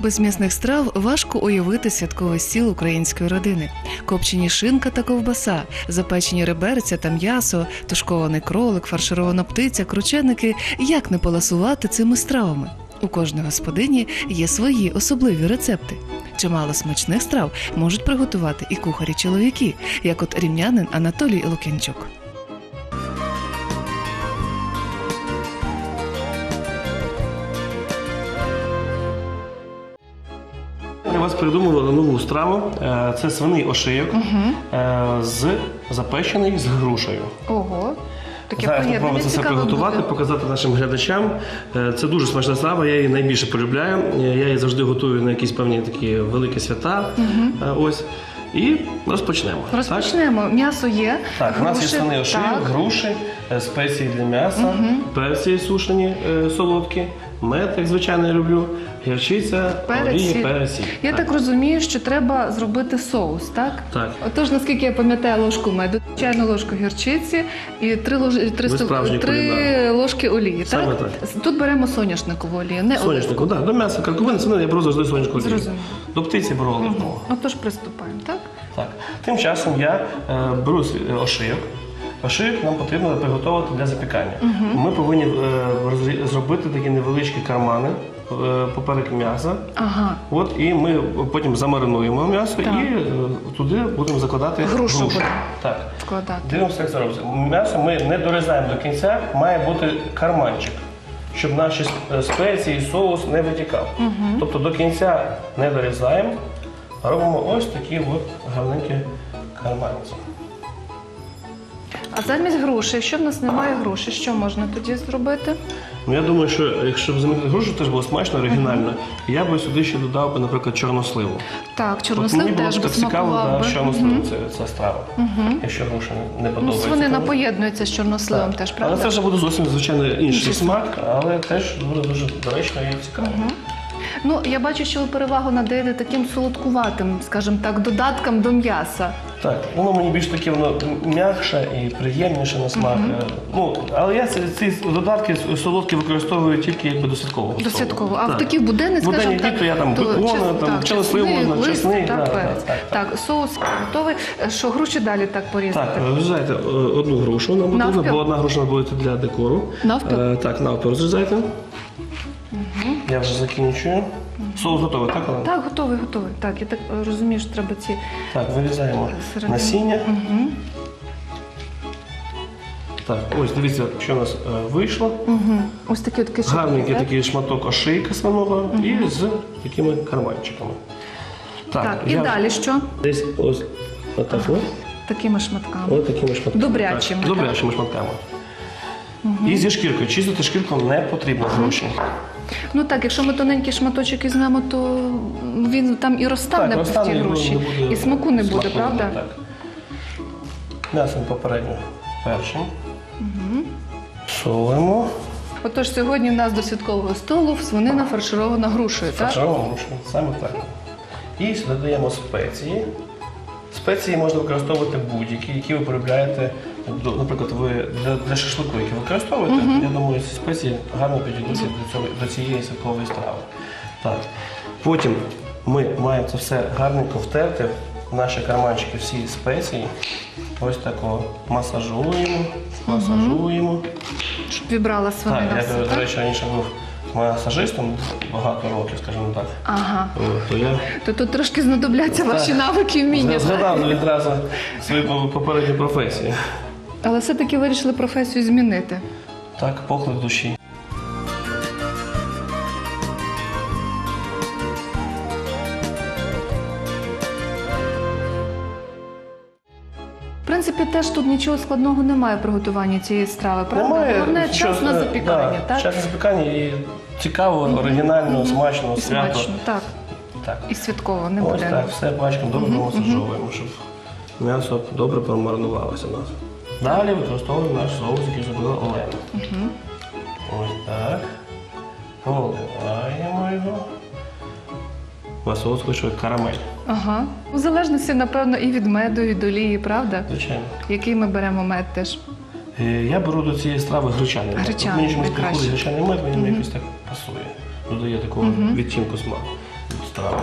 Без м'ясних страв важко уявити святковий стіл української родини. Копчені шинка та ковбаса, запечені реберця та м'ясо, тушкований кролик, фарширована птиця, крученики. Як не поласувати цими стравами? У кожної господині є свої особливі рецепти. Чимало смачних страв можуть приготувати і кухарі чоловіки, як от рівнянин Анатолій Лук'янчук. Вас придумали нову страву. Е, Це свиний ошийок е, з запечений з грушею. Ого, таке Зараз поєднання це все приготувати, буде. показати нашим глядачам. Е, Це дуже смачна страва, я її найбільше полюбляю. Я її завжди готую на якісь певні такі великі свята. Е, Ось. І розпочнемо. Так? Розпочнемо. М'ясо є. Так, у нас є груші, свиний ошийок, так. груші, спеції для м'яса, перці сушені солодкі, мед, як звичайно я люблю, гірчиця, олії, перець. Я так розумію, що треба зробити соус, так? Так. Отож, наскільки я пам'ятаю ложку меду, чайну ложку гірчиці і три, лож... три, Ви стол- три ложки олії. Саме так? Тут беремо соняшникову олію, не Соняшнику, оливкову. так, до м'яса карковини, це я беру завжди соняшнику. олію. Зрозуміло. До птиці беру оливкову. Отож, приступаємо, так? Так. Тим часом я е, беру е, ошийок. Ошийок нам потрібно приготувати для запікання. Ми повинні е, зробити такі невеличкі кармани поперек м'яса. Ага. От і ми потім замаринуємо м'ясо Так. і е, туди будемо закладати Грушу будемо. Так. Вкладати. Дивимося, як це робиться. М'ясо ми не дорізаємо до кінця, має бути карманчик, щоб наші е, спеції, соус не витікав. Тобто до кінця не дорізаємо, а робимо ось такі от гарненькі карманці. А замість груші, якщо в нас немає груші, що можна тоді зробити? Ну я думаю, що якщо б замінити грушу, теж було смачно, оригінально. Я би сюди ще додав би, наприклад, чорносливу. Так, От чорнослив мені було теж б би так цікаво, смакував да, би. чорносливу це, це страва. Якщо груша не, не Ну, подобається. свинина то- поєднується з чорносливом теж, Але це вже буде зовсім звичайно інший Інший смак, але теж буде дуже доречно і цікаво. Ну, я бачу, що ви перевагу надаєте таким солодкуватим, скажімо так, додаткам до м'яса. Так, воно мені більш таке воно м'якше і приємніше на смак. Е, Ну, але я ці, ці додатки солодкі використовую тільки якби до святкового До святкового. А в Так. таких буденних, Буденні скажімо дні, так, то я там бекона, чес- там чесник можна, лист, чесник, так, да, перець. так, так, Так, соус готовий. Е, Що груші далі так порізати? Так, вирізайте е, одну грушу нам потрібно, Навпіл? бо одна груша буде для декору. Навпіл? Е, так, навпіл розрізайте. Я вже закінчую. Соус готовий, так, Олена? Так, готовий, готовий. Так, я так розумію, що треба ці. Так, вирізаємо Середину. насіння. Угу. Так, ось дивіться, що у нас е, вийшло. Угу. Ось такі от кишки. Гарненький такий шматок ошийка свиного і з такими карманчиками. Так, і я далі що? Десь ось отак от, Такими шматками. от такими шматками. Добрячими, так? добрячими шматками. І зі шкіркою. Чистити шкірку не потрібно гроші. Ну так, якщо ми тоненький шматочок візьмемо, то він там і розтане в ті і груші. І смаку не буде, правда? Так. М'ясо попередньо першим. Солимо. Отож, сьогодні в нас до святкового столу свинина фарширована грушею, так? Фаршировану грушу. Саме так. І сюди даємо спеції. Спеції можна використовувати будь-які, які ви полюбляєте. До- Наприклад, ви для, для шашлику, які використовуєте, я думаю, ці спеції гарно підійдуть до, цього, до цієї святкової страви. Так. Потім ми маємо це все гарненько втерти в наші карманчики всі спеції. Ось тако масажуємо, масажуємо. Щоб вібрала Так, свинина я, все, до так? речі, раніше був масажистом багато років, скажімо так. Ага. От, То я То тут трошки знадобляться ваші навики і вміння. Згадав відразу свою попередню професію. Але все-таки вирішили професію змінити. Так, поклик душі. В принципі, теж тут нічого складного немає в приготуванні цієї страви, правда? Головне що- час на е, запікання, да, так? Час на запікання і цікаво, оригінально, смачно, І свято. смачно, так. Так. І святково, не Ось буде. так, все бачимо, добре помасажовуємо, щоб м'ясо добре промаринувалося у нас. Далі використовуємо наш соус, який зробила Олена. Ось так. Поливаємо його. У нас соус вийшов як карамель. Ага. В залежності, напевно, і від меду, і від олії, правда? Звичайно. Який ми беремо мед теж. Е, Я беру до цієї страви гречаний мед. Гречаний От Мені чомусь найкраще. приходить гречаний мед, мені якось так пасує. Додає такого відтінку смаку. страву.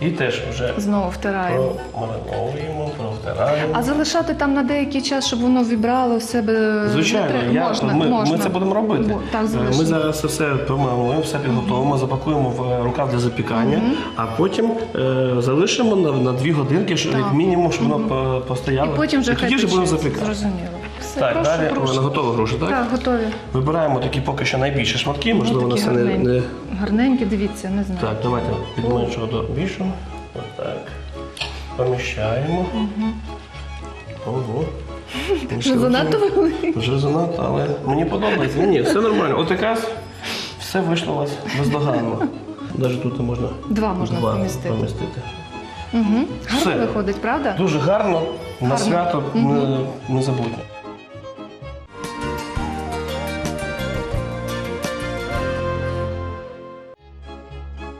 І теж вже Знову втираємо. промариновуємо, провтираємо. А залишати там на деякий час, щоб воно вібрало в себе. Звичайно, не треба? я, можна, ми, можна. ми це будемо робити. Бо- Так, Е, ми зараз все промовимо, все підготовимо, запакуємо в е, рукав для запікання, а потім е, залишимо на, на дві годинки, щоб, Так. як мінімум, щоб воно по- постояло. І потім вже тоді вже будемо запікати. Зрозуміло. Все, Так, прошу, далі прошу. вона готова груша, так? Так, готові. Вибираємо такі поки що найбільші шматки, можливо, Ну, на це не, гарненькі. не. Гарненькі, дивіться, не знаю. Так, давайте від меншого до більшого. Отак. Поміщаємо. Ого. Вже занадто великий. Вже занадто, але мені подобається. Ні, ні, все нормально. От якраз все вийшло у вас бездоганно. Навіть тут можна Два можна два помістити. помістити. Угу. Гарно Все. виходить, правда? Дуже гарно, на Гарно. свято не, не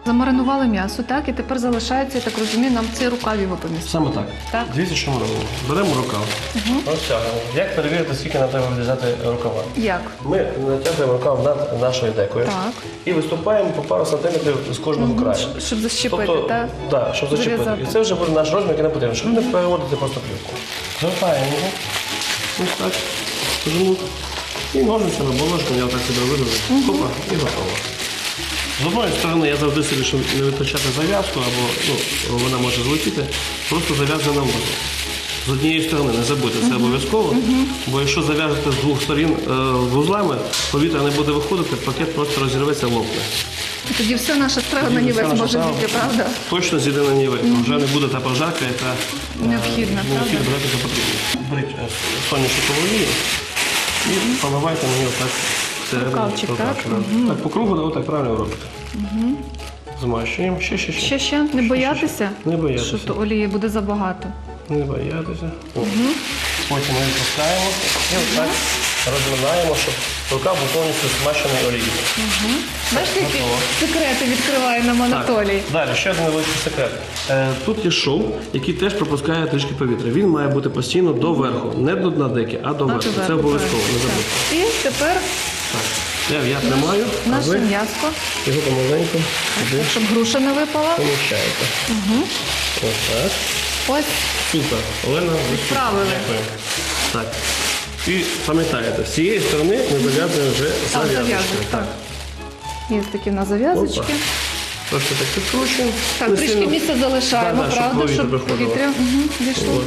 Замаринували м'ясо, так, і тепер залишається, я так розумію, нам цей рукав його помістити. Саме так. Так. Дивіться, що ми робимо. Беремо рукав, розтягуємо. Як перевірити, скільки нам треба влізати рукава? Як? Ми натягуємо рукав над нашою декою Так. і виступаємо по пару сантиметрів з кожного краю. Щ- Щоб защепити, Тобто, так? да, щоб зачепити. Зав'язати. І це вже буде наш розмір, який нам потрібен, щоб не переводити просто плівку. Завертаємо його. Ось так. І ножницями або ложками, я отак себе видаю. Хопа, і готово. З одної сторони я завжди собі, щоб не витрачати зав'язку, або ну, вона може злетіти, просто зав'язана на воду. З однієї сторони, не забудьте, це обов'язково, бо якщо зав'яжете з двох сторін е, вузлами, повітря не буде виходити, пакет просто розірветься, лопне. Тоді все наша страва на нівець може бути, правда? Точно зійде на нівець. Вже не буде та прожарка, яка е, Необхідна, необхідна правда? брати, що потрібно. Беріть е, соняшникову олію і поливайте мені отак всередину. Рукавчик, так? да. Так, по кругу, отак правильно робите. Змащуємо. Ще, ще, ще. Ще ще не боятися, Не боятися. що то олії буде забагато. Не боятися. О. Потім ми відпускаємо і отак розминаємо, щоб рука був повністю змащений олією. Бачите, які готово. секрети відкриває нам Анатолій. Далі, ще один невеличкий секрет. Е, тут є шов, який теж пропускає трішки повітря. Він має бути постійно доверху. Не до дна деки, а доверху. Це обов'язково, не забудьте. І тепер. Я, я тримаю, а наше ви м'яско, його помаленьку сюди щоб груша не випала. поміщаєте. Ось так. Ось Супер. Олена, ви. Відправили. Дякую. Так. І пам'ятаєте, з цієї сторони ми зав'язуємо вже так, зав'язочки. Так. Є такі на зав'язочки. Опа. Трошки так підкручуємо. Так, Не трішки сильно- місця залишаємо, Да, да, щоб правда, повітря щоб виходило. повітря угу, війшло. От.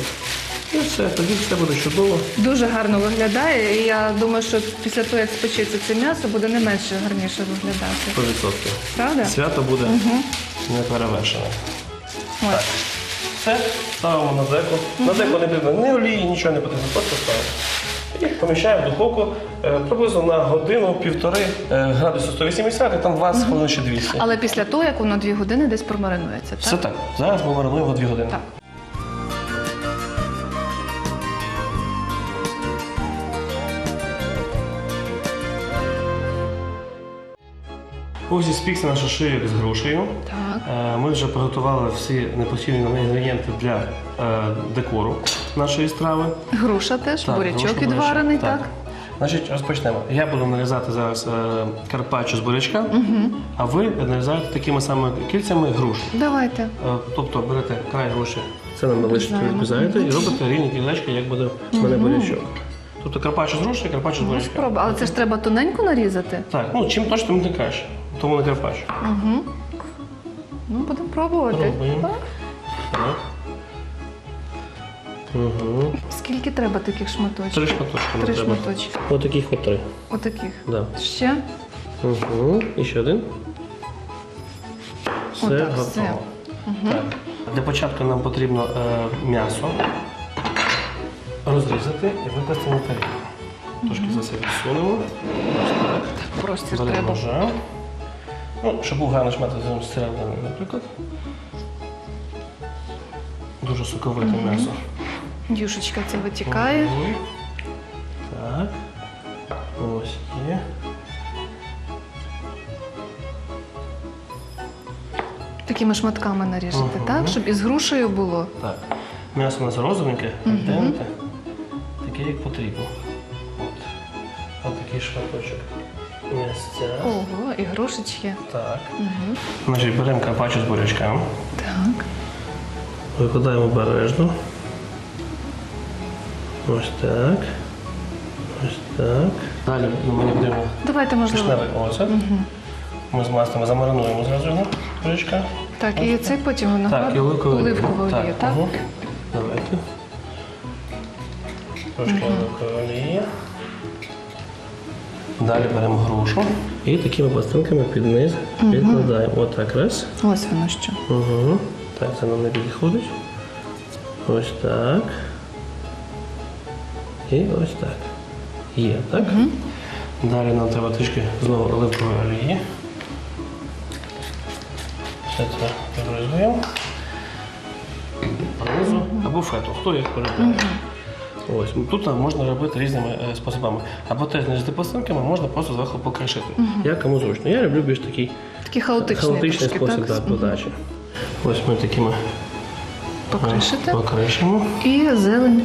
І все, тоді все буде чудово. Дуже гарно виглядає, і я думаю, що після того, як спечеться це м'ясо, буде не менше гарніше виглядати. 100%. Правда? Свято буде не перевершене. Ось. Все, ставимо на деку. На деку не потрібно ні олії, нічого не потрібно, просто ставимо. І поміщаємо в духовку е, приблизно на годину-півтори е, градусів 180, і там 20 хвилин ще 200. Але після того, як воно дві години десь промаринується, так? Все так. Зараз ми маринуємо 2 години. Так. Ось і спікся наш шийок з грушею. Так. Е, Ми вже приготували всі непосильні інгредієнти для е, декору нашої страви. Груша теж, Так, бурячок відварений, бурячок, так? Значить, розпочнемо. Я буду нарізати зараз е, карпаччо з бурячка, а ви нарізаєте такими самими кільцями грушу. Давайте. Тобто берете край груші, це на налички Обрізаємо. відрізаєте і робите рівні кілечки, як буде в мене бурячок. Тобто карпаччо з груші, карпаччо з Ну, бурячка. спробуй. Але це ж треба тоненько нарізати. Так, ну чим точно, тим краще. Тому не карпаччо. Ну, будемо пробувати. Пробуємо. Так. Так. Угу. Скільки треба таких шматочків? Три шматочки нам Три треба. шматочки. Ось таких от три. Отаких. Да. Ще? Угу. І ще один. Все Отак, готово. все. Так. Для початку нам потрібно е, м'ясо розрізати і викласти на тарілку. Трошки за себе відсунемо. Ось так. Простір Беремо треба. ножа. Ну, щоб був гарний шмат з середини, наприклад. Дуже соковите м'ясо. Юшечка це витікає. Мгм. Так. Ось є. Такими шматками наріжете, Мгм. так? Щоб із грушею було. Так. М'ясо у нас розовеньке, альденте, таке як потрібно. От. От такий шматочок. Місця. Ого, і грушечки. Так. Угу. Значить, беремо карпаччо з бурячком. Так. Викладаємо обережно. Ось так. Ось так. Далі мені потрібно Давайте, можливо. кишневий оцет. Ми змастимо, замаринуємо зразу його бурячка. Так, і цей потім виноград Так, і оливкову олію. оливкову олію, так? угу. Давайте. Трошки оливкової олії. Далі беремо грушу і такими пластинками під низ відкладаємо. Отак раз. Ось воно що. Угу. Так, це нам не підходить. Ось так. І ось так. Є, так? Далі нам треба трішки знову оливкової олії. Все це підрозуємо. Ризу або фету, хто як полюбляє. Ось тут можна робити різними е, способами. Або теж не з пластинками, можна просто зверху покришити. Як кому зручно. Я люблю більш такий Такий хаотичний, хаотичний трошки, спосіб так? да, подачі. Ось ми такими Покришити. покришимо. І зелень.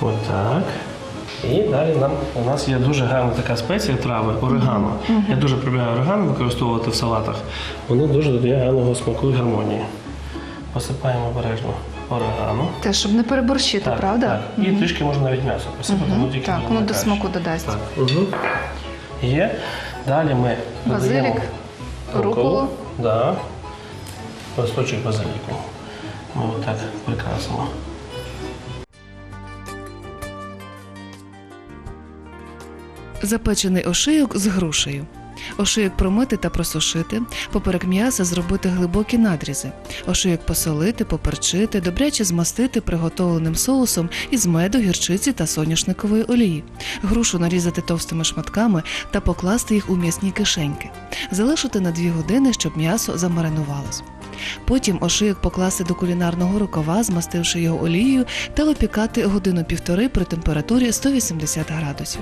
Отак. І далі нам, у нас є дуже гарна така спеція трави орегано. Я дуже полюбляю орегано використовувати в салатах. Воно дуже додає гарного смаку і гармонії. Посипаємо обережно орегано. Те, щоб не переборщити, правда? Так. І трішки можна навіть м'ясо посипати. Мгм. ну, тільки Так, воно до смаку додасть. Так. Угу. Є. Далі ми Базилік, додаємо руколу. Да. Листочок базиліку. Ми отак прикрасимо. Запечений ошийок з грушею. Ошийок промити та просушити, поперек м'яса зробити глибокі надрізи, ошийок посолити, поперчити, добряче змастити приготовленим соусом із меду, гірчиці та соняшникової олії, грушу нарізати товстими шматками та покласти їх у м'ясні кишеньки, залишити на 2 години, щоб м'ясо замаринувалось. Потім ошийок покласти до кулінарного рукава, змастивши його олією, та випікати годину-півтори при температурі 180 градусів.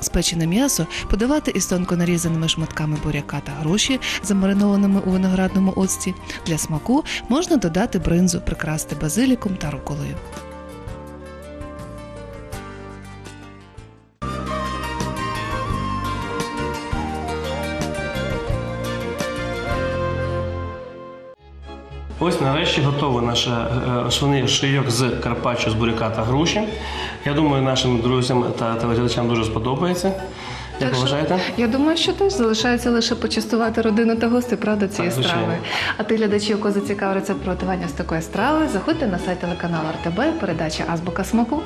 Спечене м'ясо подавати із тонко нарізаними шматками буряка та груші, замаринованими у виноградному оцті. Для смаку можна додати бринзу, прикрасти базиліком та руколою. Ось нарешті готовий наш е, е, свиний шийок з карпаччо з буряка та груші. Я думаю, нашим друзям та телеглядачам дуже сподобається. Як так, вважаєте? Я думаю, що теж залишається лише почастувати родину та гостей, правда, цієї Так, страви. А ти глядачі, у кого зацікавиться приготування з такої страви, заходьте на сайт телеканалу РТБ, передача Азбука смаку.